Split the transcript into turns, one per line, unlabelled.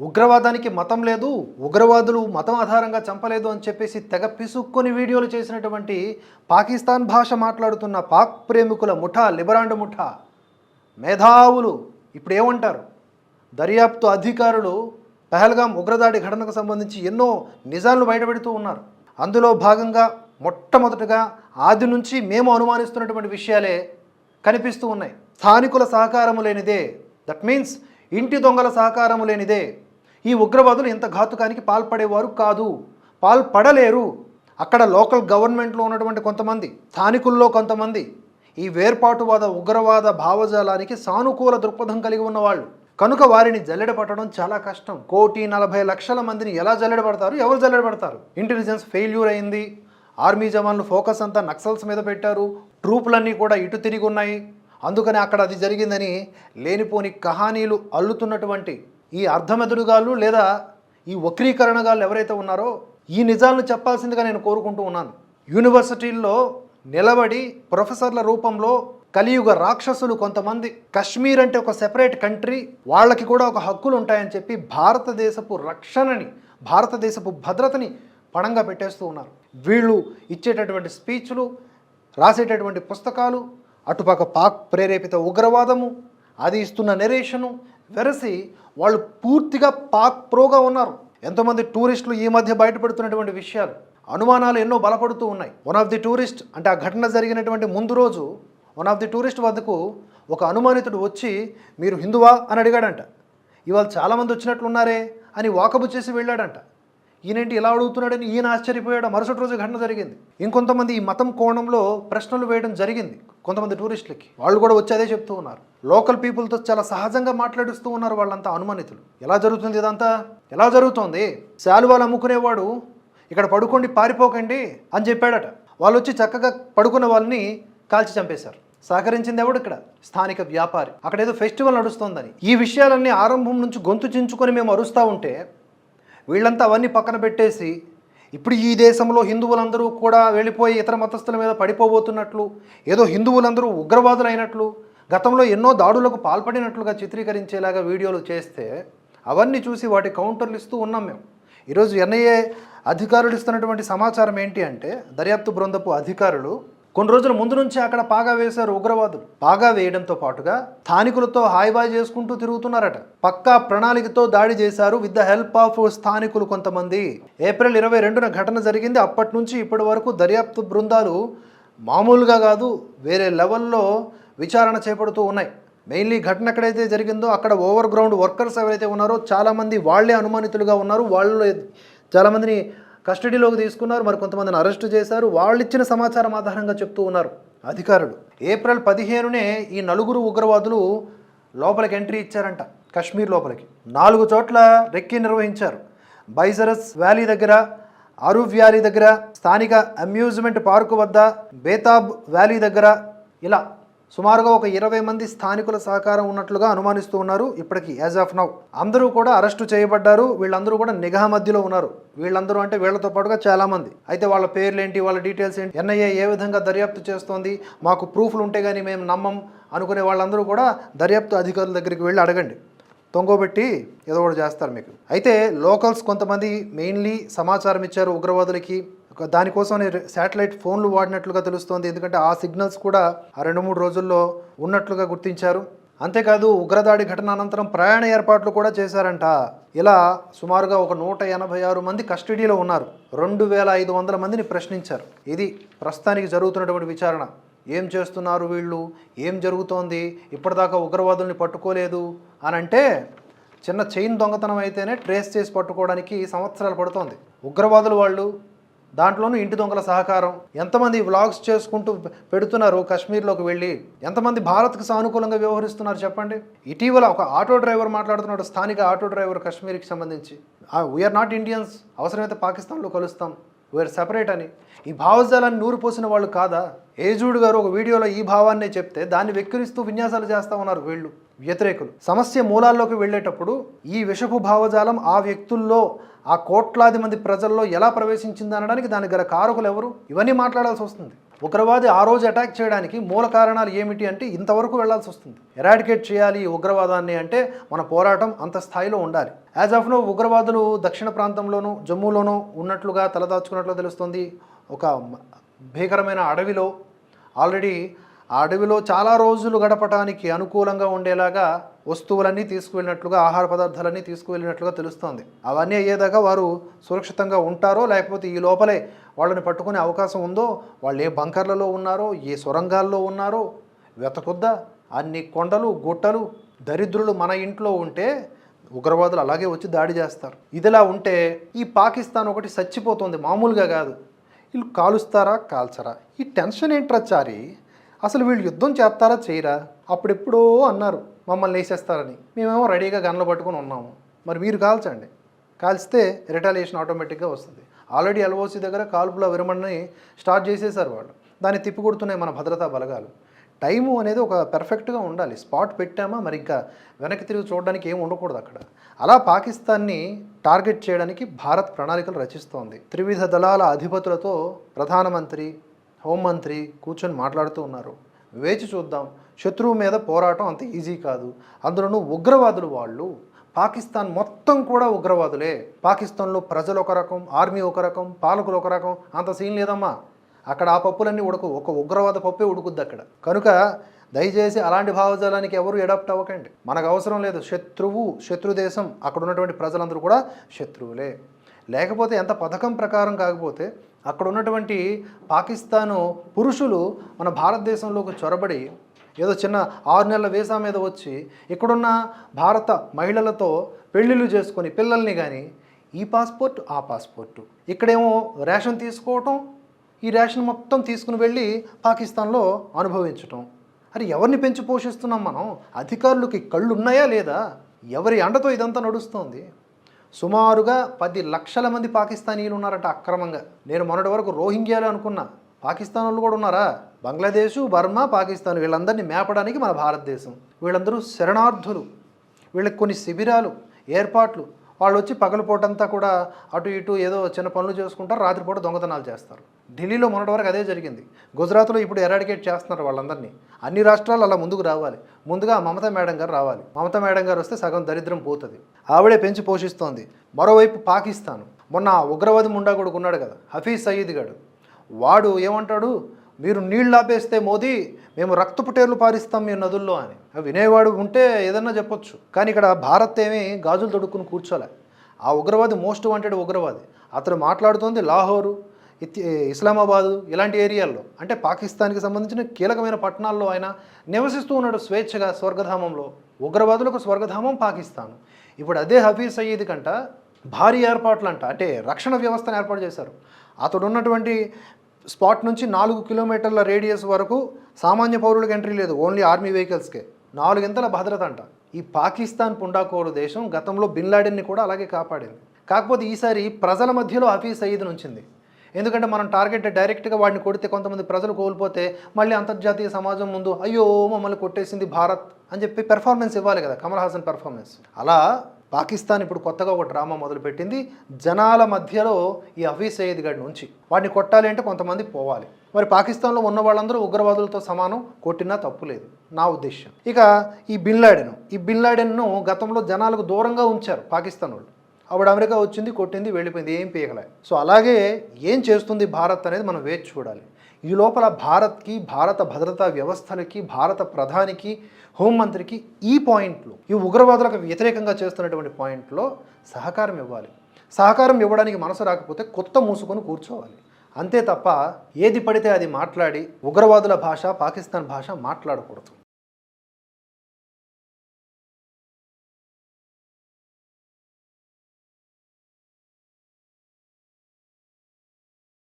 ఉగ్రవాదానికి మతం లేదు ఉగ్రవాదులు మతం ఆధారంగా చంపలేదు అని చెప్పేసి తెగ పిసుక్కొని వీడియోలు చేసినటువంటి పాకిస్తాన్ భాష మాట్లాడుతున్న పాక్ ప్రేమికుల ముఠా లిబరాండ్ ముఠా మేధావులు ఇప్పుడు ఏమంటారు? దర్యాప్తు అధికారులు పహల్గాం ఉగ్రదాడి ఘటనకు సంబంధించి ఎన్నో నిజాలను బయటపెడుతూ ఉన్నారు. అందులో భాగంగా మొట్టమొదటగా ఆది నుంచి మేము అనుమానిస్తున్నటువంటి విషయాలే కనిపిస్తూ ఉన్నాయి. స్థానికుల సహకారము లేనిదే దట్ మీన్స్ ఇంటి దొంగల సహకారము లేనిదే ఈ ఉగ్రవాదులు ఇంత ఘాతుకానికి పాల్పడేవారు కాదు. పాల్పడలేరు. అక్కడ లోకల్ గవర్నమెంట్లో ఉన్నటువంటి కొంతమంది స్థానికుల్లో కొంతమంది ఈ వేర్పాటువాద ఉగ్రవాద భావజాలానికి సానుకూల దృక్పథం కలిగి ఉన్నవాళ్ళు. కనుక వారిని జల్లెడ పట్టడం చాలా కష్టం. కోటి నలభై లక్షల మందిని ఎలా జల్లెడ పడతారు? ఎవరు జల్లెడ పడతారు? ఇంటెలిజెన్స్ ఫెయిల్యూర్ అయింది. ఆర్మీ జవాన్లు ఫోకస్ అంతా నక్సల్స్ మీద పెట్టారు. ట్రూపులన్నీ కూడా ఇటు తిరిగి ఉన్నాయి. అందుకని అక్కడ అది జరిగిందని లేనిపోని కహానీలు అల్లుతున్నటువంటి ఈ అర్ధమెదురుగాళ్ళు లేదా ఈ వక్రీకరణగాళ్ళు ఎవరైతే ఉన్నారో ఈ నిజాలను చెప్పాల్సిందిగా నేను కోరుకుంటూ ఉన్నాను. యూనివర్సిటీల్లో నిలబడి ప్రొఫెసర్ల రూపంలో కలియుగ రాక్షసులు కొంతమంది కశ్మీర్ అంటే ఒక సెపరేట్ కంట్రీ వాళ్ళకి కూడా ఒక హక్కులు ఉంటాయని చెప్పి భారతదేశపు రక్షణని భారతదేశపు భద్రతని పణంగా పెట్టేస్తూ ఉన్నారు. వీళ్ళు ఇచ్చేటటువంటి స్పీచ్లు రాసేటటువంటి పుస్తకాలు అటుపక్క పాక్ ప్రేరేపిత ఉగ్రవాదము అది ఇస్తున్న నెరేషను వెరసి వాళ్ళు పూర్తిగా పాక్ ప్రోగా ఉన్నారు. ఎంతోమంది టూరిస్టులు ఈ మధ్య బయటపడుతున్నటువంటి విషయాలు. అనుమానాలు ఎన్నో బలపడుతూ ఉన్నాయి. వన్ ఆఫ్ ది టూరిస్ట్ అంటే ఆ ఘటన జరిగినటువంటి ముందు రోజు వన్ ఆఫ్ ది టూరిస్ట్ వద్దకు ఒక అనుమానితుడు వచ్చి మీరు హిందువా? అని అడిగాడంట. ఇవాళ చాలామంది వచ్చినట్లున్నారే అని వాకబు చేసి వెళ్ళాడంట. ఈయనేంటి ఇలా అడుగుతున్నాడని ఈయన ఆశ్చర్యపోయాడు. మరుసటి రోజు ఘటన జరిగింది. ఇంకొంతమంది ఈ మతం కోణంలో ప్రశ్నలు వేయడం జరిగింది. కొంతమంది టూరిస్టులకి. వాళ్ళు కూడా వచ్చి అదే చెప్తూ ఉన్నారు. లోకల్ పీపుల్తో చాలా సహజంగా మాట్లాడిస్తూ ఉన్నారు వాళ్ళంతా అనుమానితులు. ఎలా జరుగుతుంది ఇదంతా? ఎలా జరుగుతోంది? శాలువాలు అమ్ముకునేవాడు ఇక్కడ పడుకోండి పారిపోకండి అని చెప్పాడట. వాళ్ళు వచ్చి చక్కగా పడుకున్న వాళ్ళని కాల్చి చంపేశారు. సహకరించింది ఎవడు ఇక్కడ? స్థానిక వ్యాపారి. అక్కడ ఏదో ఫెస్టివల్ నడుస్తోందని. ఈ విషయాలన్నీ ఆరంభం నుంచి గొంతు చించుకొని మేము అరుస్తూ ఉంటే వీళ్ళంతా అవన్నీ పక్కన పెట్టేసి ఇప్పుడు ఈ దేశంలో హిందువులందరూ కూడా వెళ్ళిపోయి ఇతర మతస్థుల మీద పడిపోబోతున్నట్లు ఏదో హిందువులందరూ ఉగ్రవాదులైనట్లు గతంలో ఎన్నో దాడులకు పాల్పడినట్లుగా చిత్రీకరించేలాగా వీడియోలు చేస్తే అవన్నీ చూసి వాటి కౌంటర్లు ఇస్తూ ఉన్నాం మేము. ఈరోజు ఎన్ఐఏ అధికారులు ఇస్తున్నటువంటి సమాచారం ఏంటి అంటే దర్యాప్తు బృందపు అధికారులు కొన్ని రోజుల ముందు నుంచి అక్కడ పాగా వేశారు ఉగ్రవాదులు. పాగా వేయడంతో పాటుగా స్థానికులతో హాయిబాయ్ చేసుకుంటూ తిరుగుతున్నారట. పక్కా ప్రణాళికతో దాడి చేశారు విత్ ద హెల్ప్ ఆఫ్ స్థానికులు కొంతమంది. ఏప్రిల్ ఇరవై రెండున ఘటన జరిగింది. అప్పటి నుంచి ఇప్పటి వరకు దర్యాప్తు బృందాలు మామూలుగా కాదు వేరే లెవెల్లో విచారణ చేపడుతూ ఉన్నాయి. మెయిన్లీ ఘటన ఎక్కడైతే జరిగిందో అక్కడ ఓవర్ గ్రౌండ్ వర్కర్స్ ఎవరైతే ఉన్నారో చాలామంది వాళ్ళే అనుమానితులుగా ఉన్నారు. వాళ్ళు చాలామందిని కస్టడీలోకి తీసుకున్నారు మరి కొంతమందిని అరెస్టు చేశారు. వాళ్ళు ఇచ్చిన సమాచారం ఆధారంగా చెప్తూ ఉన్నారు అధికారులు. ఏప్రిల్ పదిహేనునే ఈ నలుగురు ఉగ్రవాదులు లోపలికి ఎంట్రీ ఇచ్చారంట కశ్మీర్ లోపలికి. నాలుగు చోట్ల రెక్కి నిర్వహించారు. బైజరస్ వ్యాలీ దగ్గర అరూఫ్ వ్యాలీ దగ్గర స్థానిక అమ్యూజ్మెంట్ పార్కు వద్ద బేతాబ్ వ్యాలీ దగ్గర ఇలా సుమారుగా ఒక ఇరవై మంది స్థానికుల సహకారం ఉన్నట్లుగా అనుమానిస్తూ ఉన్నారు ఇప్పటికి యాజ్ ఆఫ్ నౌ అందరూ కూడా అరెస్టు చేయబడ్డారు వీళ్ళందరూ కూడా నిఘా మధ్యలో ఉన్నారు. వీళ్ళందరూ అంటే వీళ్ళతో పాటుగా చాలా మంది అయితే వాళ్ళ పేర్లు ఏంటి వాళ్ళ డీటెయిల్స్ ఏంటి ఎన్ఐఏ ఏ విధంగా దర్యాప్తు చేస్తోంది మాకు ప్రూఫ్లు ఉంటే కానీ మేము నమ్మం అనుకునే వాళ్ళందరూ కూడా దర్యాప్తు అధికారుల దగ్గరికి వెళ్ళి అడగండి. తొంగోబెట్టి ఏదో ఒకటి చేస్తారు మీకు. అయితే లోకల్స్ కొంతమంది మెయిన్లీ సమాచారం ఇచ్చారు ఉగ్రవాదులకి. దానికోసం శాటిలైట్ ఫోన్లు వాడినట్లుగా తెలుస్తోంది. ఎందుకంటే ఆ సిగ్నల్స్ కూడా ఆ రెండు మూడు రోజుల్లో ఉన్నట్లుగా గుర్తించారు. అంతేకాదు ఉగ్రదాడి ఘటన అనంతరం ప్రయాణ ఏర్పాట్లు కూడా చేశారంట. ఇలా సుమారుగా ఒక నూట ఎనభై ఆరు మంది కస్టడీలో ఉన్నారు. రెండు వేల ఐదు వందల మందిని ప్రశ్నించారు. ఇది ప్రస్తుతానికి జరుగుతున్నటువంటి విచారణ. ఏం చేస్తున్నారు వీళ్ళు? ఏం జరుగుతోంది? ఇప్పటిదాకా ఉగ్రవాదుల్ని పట్టుకోలేదు అని అంటే చిన్న చైన్ దొంగతనం అయితేనే ట్రేస్ చేసి పట్టుకోవడానికి సంవత్సరాలు పడుతోంది. ఉగ్రవాదులు వాళ్ళు దాంట్లోనూ ఇంటి దొంగల సహకారం. ఎంతమంది వ్లాగ్స్ చేసుకుంటూ పెడుతున్నారు కాశ్మీర్లోకి వెళ్ళి? ఎంతమంది భారత్కి సానుకూలంగా వ్యవహరిస్తున్నారు చెప్పండి? ఇటీవల ఒక ఆటో డ్రైవర్ మాట్లాడుతున్నాడు స్థానిక ఆటో డ్రైవర్ కశ్మీర్కి సంబంధించి. వీఆర్ నాట్ ఇండియన్స్ అవసరమైతే పాకిస్తాన్లో కలుస్తాం. వేరు సపరేట్ అని. ఈ భావజాలాన్ని నూరు పోసిన వాళ్ళు కాదా? ఏజూడ్ గారు ఒక వీడియోలో ఈ భావాన్నే చెప్తే దాన్ని వెక్కిరిస్తూ విన్యాసాలు చేస్తా ఉన్నారు వీళ్ళు వ్యతిరేకులు. సమస్య మూలాల్లోకి వెళ్ళేటప్పుడు ఈ విషపు భావజాలం ఆ వ్యక్తుల్లో ఆ కోట్లాది మంది ప్రజల్లో ఎలా ప్రవేశించింది అనడానికి దానికి గల కారకులు ఎవరు? ఇవన్నీ మాట్లాడాల్సి వస్తుంది. ఉగ్రవాది ఆ రోజు అటాక్ చేయడానికి మూల కారణాలు ఏమిటి అంటే ఇంతవరకు వెళ్ళాల్సి వస్తుంది. ఎరాడికేట్ చేయాలి ఉగ్రవాదాన్ని అంటే మన పోరాటం అంత స్థాయిలో ఉండాలి. యాజ్ ఆఫ్ నో ఉగ్రవాదులు దక్షిణ ప్రాంతంలోనూ జమ్మూలోనూ ఉన్నట్లుగా తలదాచుకున్నట్లు తెలుస్తుంది. ఒక భీకరమైన అడవిలో ఆల్రెడీ ఆ అడవిలో చాలా రోజులు గడపడానికి అనుకూలంగా ఉండేలాగా వస్తువులన్నీ తీసుకువెళ్ళినట్లుగా ఆహార పదార్థాలన్నీ తీసుకువెళ్ళినట్లుగా తెలుస్తోంది. అవన్నీ అయ్యేదాకా వారు సురక్షితంగా ఉంటారో లేకపోతే ఈ లోపలే వాళ్ళని పట్టుకునే అవకాశం ఉందో వాళ్ళు ఏ బంకర్లలో ఉన్నారో ఏ సొరంగాల్లో ఉన్నారో వెతకొద్దా? అన్ని కొండలు గుట్టలు దరిద్రులు మన ఇంట్లో ఉంటే ఉగ్రవాదులు అలాగే వచ్చి దాడి చేస్తారు. ఇదిలా ఉంటే ఈ పాకిస్తాన్ ఒకటి చచ్చిపోతుంది మామూలుగా కాదు. వీళ్ళు కాలుస్తారా కాల్చరా? ఈ టెన్షన్ ఏంట్రా చారి? అసలు వీళ్ళు యుద్ధం చేస్తారా చేయరా? అప్పుడెప్పుడో అన్నారు మమ్మల్ని వేసేస్తారని. మేమేమో రెడీగా గన్లు పట్టుకొని ఉన్నాము. మరి మీరు కాల్చండి. కాల్చితే రిటాలియేషన్ ఆటోమేటిక్గా వస్తుంది. ఆల్రెడీ ఎల్ఓసి దగ్గర కాల్పుల విరమణని స్టార్ట్ చేసేసారు వాళ్ళు. దాన్ని తిప్పికొడుతున్నాయి మన భద్రతా బలగాలు. టైము అనేది ఒక పెర్ఫెక్ట్గా ఉండాలి. స్పాట్ పెట్టామా? మరి ఇంకా వెనక్కి తిరిగి చూడడానికి ఏం ఉండకూడదు అక్కడ. అలా పాకిస్తాన్ని టార్గెట్ చేయడానికి భారత్ ప్రణాళికలు రచిస్తోంది. త్రివిధ దళాల అధిపతులతో ప్రధానమంత్రి హోంమంత్రి కూర్చొని మాట్లాడుతూ ఉన్నారు. వేచి చూద్దాం. శత్రువు మీద పోరాటం అంత ఈజీ కాదు. అందులోనూ ఉగ్రవాదులు వాళ్ళు. పాకిస్తాన్ మొత్తం కూడా ఉగ్రవాదులే. పాకిస్తాన్లో ప్రజలు ఒక రకం ఆర్మీ ఒక రకం పాలకులు ఒక రకం. అంత సీన్ లేదమ్మా. అక్కడ ఆ పప్పులన్నీ ఉడకు. ఒక ఉగ్రవాద పప్పే ఉడుకుద్ది అక్కడ. కనుక దయచేసి అలాంటి భావజాలానికి ఎవరు అడాప్ట్ అవ్వకండి. మనకు అవసరం లేదు. శత్రువు శత్రు దేశం. అక్కడ ఉన్నటువంటి ప్రజలందరూ కూడా శత్రువులే. లేకపోతే ఎంత పథకం ప్రకారం కాకపోతే అక్కడ ఉన్నటువంటి పాకిస్తాను పురుషులు మన భారతదేశంలోకి చొరబడి ఏదో చిన్న ఆరు నెలల వీసా మీద వచ్చి ఇక్కడున్న భారత మహిళలతో పెళ్ళిళ్ళు చేసుకొని పిల్లల్ని కానీ ఈ పాస్పోర్ట్ ఆ పాస్పోర్టు. ఇక్కడేమో రేషన్ తీసుకోవటం ఈ రేషన్ మొత్తం తీసుకుని వెళ్ళి పాకిస్తాన్లో అనుభవించటం. అరే ఎవరిని పెంచి పోషిస్తున్నాం మనం? అధికారులకి కళ్ళు ఉన్నాయా లేదా? ఎవరి అండతో ఇదంతా నడుస్తోంది? సుమారుగా పది లక్షల మంది పాకిస్తానీలు ఉన్నారట అక్రమంగా. నేను మొన్నటి వరకు రోహింగ్యాలు అనుకున్నా. పాకిస్తాన్ వాళ్ళు కూడా ఉన్నారా? బంగ్లాదేశ్ బర్మా పాకిస్తాన్ వీళ్ళందరినీ మేపడానికి మన భారతదేశం. వీళ్ళందరూ శరణార్థులు. వీళ్ళకి కొన్ని శిబిరాలు ఏర్పాట్లు వాళ్ళు వచ్చి పగలపూటంతా కూడా అటు ఇటు ఏదో చిన్న పనులు చేసుకుంటారు రాత్రిపూట దొంగతనాలు చేస్తారు. ఢిల్లీలో మొన్నటి వరకు అదే జరిగింది. గుజరాత్లో ఇప్పుడు ఎరాడికేట్ చేస్తున్నారు వాళ్ళందరినీ. అన్ని రాష్ట్రాలు అలా ముందుకు రావాలి. ముందుగా మమతా మేడం గారు రావాలి. మమతా మేడం గారు వస్తే సగం దరిద్రం పోతుంది. ఆవిడే పెంచి పోషిస్తోంది. మరోవైపు పాకిస్తాన్. మొన్న ఉగ్రవాది ముండా కూడా ఉన్నాడు కదా హఫీజ్ సయీద్ గాడు. వాడు ఏమంటాడు? మీరు నీళ్ళు ఆపేస్తే మోదీ మేము రక్తపుటేర్లు పారిస్తాం మీ నదుల్లో అని. వినేవాడు ఉంటే ఏదన్నా చెప్పొచ్చు. కానీ ఇక్కడ భారత్ ఏమీ గాజులు తొడుక్కుని కూర్చోలే. ఆ ఉగ్రవాది మోస్ట్ వాంటెడ్ ఉగ్రవాది. అతను మాట్లాడుతోంది లాహోరు ఇస్లామాబాదు ఇలాంటి ఏరియాల్లో. అంటే పాకిస్తాన్కి సంబంధించిన కీలకమైన పట్టణాల్లో ఆయన నివసిస్తూ ఉన్నాడు స్వేచ్ఛగా స్వర్గధామంలో. ఉగ్రవాదులకు స్వర్గధామం పాకిస్తాన్. ఇప్పుడు అదే హఫీజ్ సయీద్ కంట భారీ ఏర్పాట్లు అంట అంటే రక్షణ వ్యవస్థను ఏర్పాటు చేశారు. అతడు ఉన్నటువంటి స్పాట్ నుంచి నాలుగు కిలోమీటర్ల రేడియస్ వరకు సామాన్య పౌరులకు ఎంట్రీ లేదు ఓన్లీ ఆర్మీ వెహికల్స్కే. నాలుగింతల భద్రత అంట. ఈ పాకిస్తాన్ పుండాకోరు దేశం గతంలో బిన్ లాడెన్ని కూడా అలాగే కాపాడింది. కాకపోతే ఈసారి ప్రజల మధ్యలో హఫీజ్ సయీద్ నుంచింది ఎందుకంటే మనం టార్గెట్ డైరెక్ట్గా వాడిని కొడితే కొంతమంది ప్రజలు కోల్పోతే మళ్ళీ అంతర్జాతీయ సమాజం ముందు అయ్యో మమ్మల్ని కొట్టేసింది భారత్ అని చెప్పి పెర్ఫార్మెన్స్ ఇవ్వాలి కదా కమల్ హాసన్ పెర్ఫార్మెన్స్ అలా పాకిస్తాన్ ఇప్పుడు కొత్తగా ఒక డ్రామా మొదలుపెట్టింది. జనాల మధ్యలో ఈ హఫీజ్ సయ్యద్ గడి నుంచి. వాడిని కొట్టాలి అంటే కొంతమంది పోవాలి. మరి పాకిస్తాన్లో ఉన్న వాళ్ళందరూ ఉగ్రవాదులతో సమానం. కొట్టినా తప్పు లేదు. నా ఉద్దేశం ఇక ఈ బిన్ లాడెన్. ఈ బిన్ లాడెన్ను గతంలో జనాలకు దూరంగా ఉంచారు పాకిస్తాన్ వాళ్ళు. ఆవిడ అమెరికా వచ్చింది కొట్టింది వెళ్ళిపోయింది ఏం పీకలే. సో అలాగే ఏం చేస్తుంది భారత్ అనేది మనం వేచి చూడాలి. ఈ లోపల భారత్కి భారత భద్రతా వ్యవస్థలకి భారత ప్రధానికి హోంమంత్రికి ఈ పాయింట్లు ఈ ఉగ్రవాదులకు వ్యతిరేకంగా చేస్తున్నటువంటి పాయింట్లో సహకారం ఇవ్వాలి. సహకారం ఇవ్వడానికి మనసు రాకపోతే కొత్త మూసుకొని కూర్చోవాలి. అంతే తప్ప ఏది పడితే అది మాట్లాడి ఉగ్రవాదుల భాష పాకిస్తాన్ భాష మాట్లాడకూడదు.